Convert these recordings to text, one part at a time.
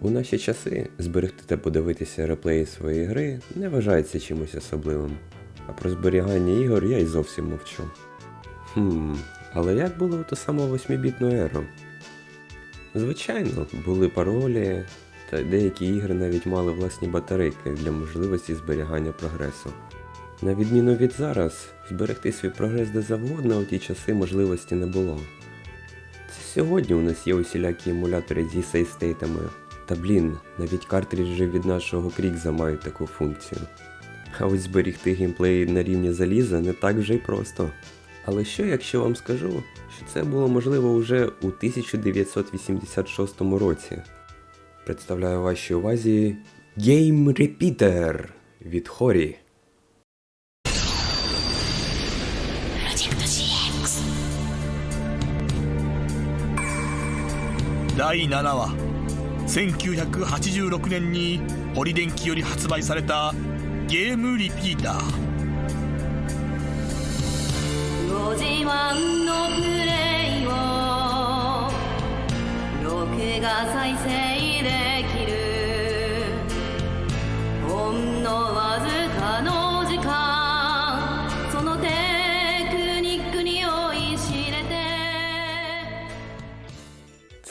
У наші часи зберегти та подивитися реплеї своєї гри не вважається чимось особливим. А про зберігання ігор я й зовсім мовчу. Хм, але як було в ту саму 8-бітну еру? Звичайно, були паролі, та деякі ігри навіть мали власні батарейки для можливості зберігання прогресу. На відміну від зараз, зберегти свій прогрес де завгодно у ті часи можливості не було. Це сьогодні у нас є усілякі емулятори зі сейстейтами. Та блін, навіть картриджі від нашого Крікза мають таку функцію. А ось зберігти геймплей на рівні заліза не так вже й просто. Але що якщо вам скажу, що це було можливо уже у 1986 році? Представляю вашій увазі Game Repeater від Хорі. 第7話。1986年に堀電機より発売されたゲームリピーター。ご自慢のプレイを録画再生できる。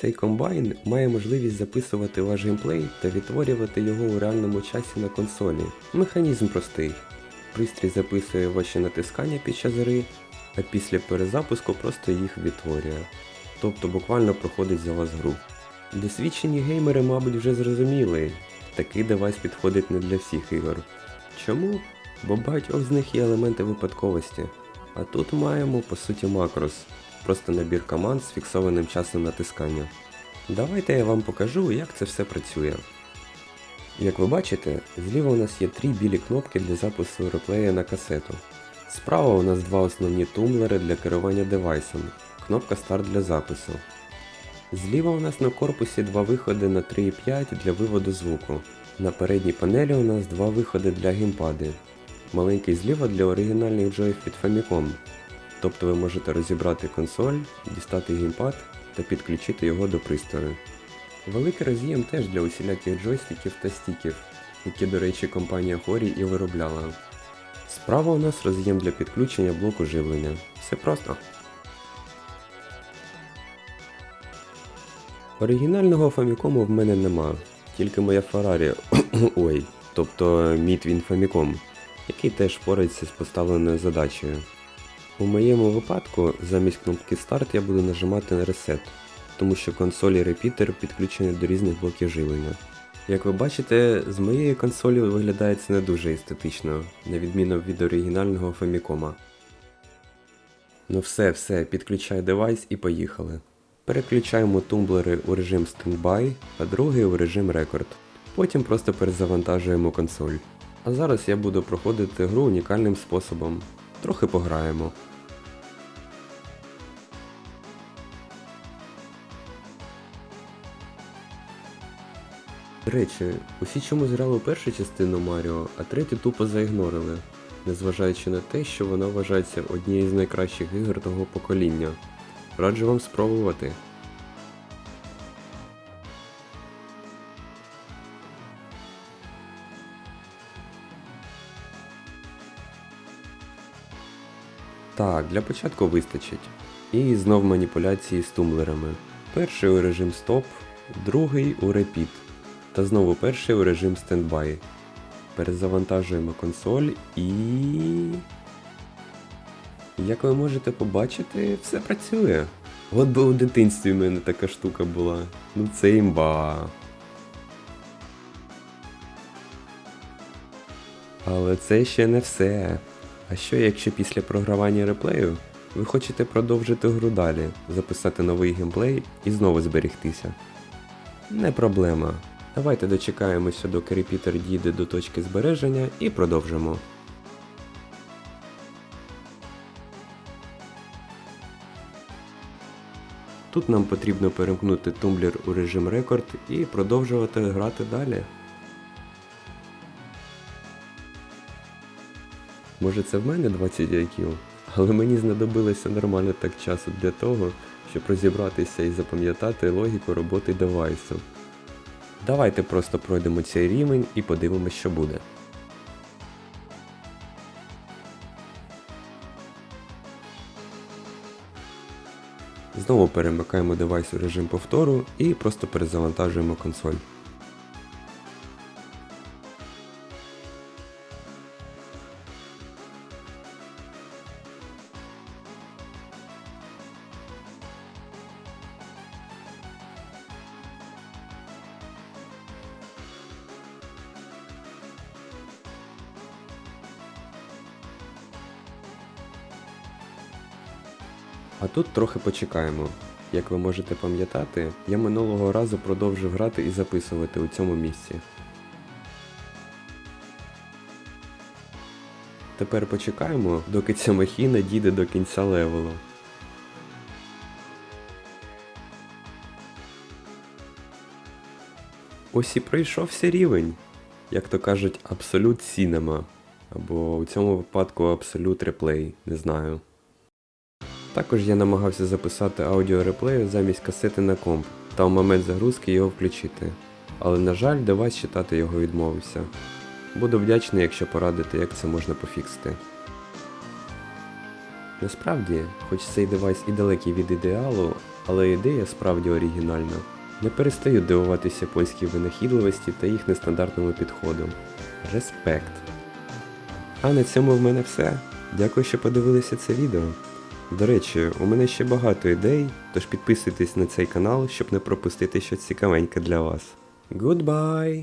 Цей комбайн має можливість записувати ваш геймплей та відтворювати його у реальному часі на консолі. Механізм простий. Пристрій записує ваші натискання під час гри, а після перезапуску просто їх відтворює. Тобто буквально проходить за вас гру. Досвідчені геймери, мабуть, вже зрозуміли, такий девайс підходить не для всіх ігор. Чому? Бо багатьох з них є елементи випадковості. А тут маємо по суті макрос, просто набір команд з фіксованим часом натискання. Давайте я вам покажу, як це все працює. Як ви бачите, зліва у нас є три білі кнопки для запису реплея на касету. Справа у нас два основні тумблери для керування девайсом, кнопка старт для запису. Зліва у нас на корпусі два виходи на 3,5 для виводу звуку. На передній панелі у нас два виходи для геймпади. Маленький зліва для оригінальних джоїв від Famicom. Тобто ви можете розібрати консоль, дістати геймпад та підключити його до пристрою. Великий роз'єм теж для усіляких джойстиків та стіків, які, до речі, компанія Хорі і виробляла. Справа у нас роз'єм для підключення блоку живлення. Все просто. Оригінального Famicom в мене нема, тільки моя Ferrari, ой, тобто мій твін Famicom, який теж впорається з поставленою задачею. У моєму випадку замість кнопки Start я буду нажимати на Reset, тому що консоль і репітер підключені до різних блоків живлення. Як ви бачите, з моєї консолі виглядає це не дуже естетично, на відміну від оригінального Famicom. Ну все, все, підключай девайс і поїхали. Переключаємо тумблери у режим Standby, а другий у режим Record. Потім просто перезавантажуємо консоль. А зараз я буду проходити гру унікальним способом. Трохи пограємо. До речі, усі чомусь грали першу частину Маріо, а третю тупо заігнорили, незважаючи на те, що вона вважається однією з найкращих ігор того покоління. Раджу вам спробувати. Так, для початку вистачить. І знов маніпуляції з тумблерами. Перший у режим стоп, другий у репіт. Та знову перший у режим стендбай. Перезавантажуємо консоль і. Як ви можете побачити, все працює. От би у дитинстві в мене така штука була. Ну це імба. Але це ще не все. А що якщо після програвання реплею ви хочете продовжити гру далі, записати новий геймплей і знову зберегтися? Не проблема. Давайте дочекаємося, доки репітер дійде до точки збереження і продовжимо. Тут нам потрібно перемкнути тумблер у режим рекорд і продовжувати грати далі. Може це в мене 20 IQ? Але мені знадобилося нормально так часу для того, щоб розібратися і запам'ятати логіку роботи девайсу. Давайте просто пройдемо цей рівень і подивимося, що буде. Знову перемикаємо девайс у режим повтору і просто перезавантажуємо консоль. А тут трохи почекаємо. Як ви можете пам'ятати, я минулого разу продовжив грати і записувати у цьому місці. Тепер почекаємо, доки ця махіна дійде до кінця левелу. Ось і пройшовся рівень. Як то кажуть, абсолют Cinema. Або у цьому випадку абсолют реплей, не знаю. Також я намагався записати аудіореплею замість касети на комп та в момент загрузки його включити. Але на жаль, девайс читати його відмовився. Буду вдячний, якщо порадите, як це можна пофіксити. Насправді, хоч цей девайс і далекий від ідеалу, але ідея справді оригінальна. Не перестаю дивуватися польській винахідливості та їх нестандартному підходу. Респект! А на цьому в мене все. Дякую, що подивилися це відео. До речі, у мене ще багато ідей, тож підписуйтесь на цей канал, щоб не пропустити щось цікавеньке для вас. Goodbye!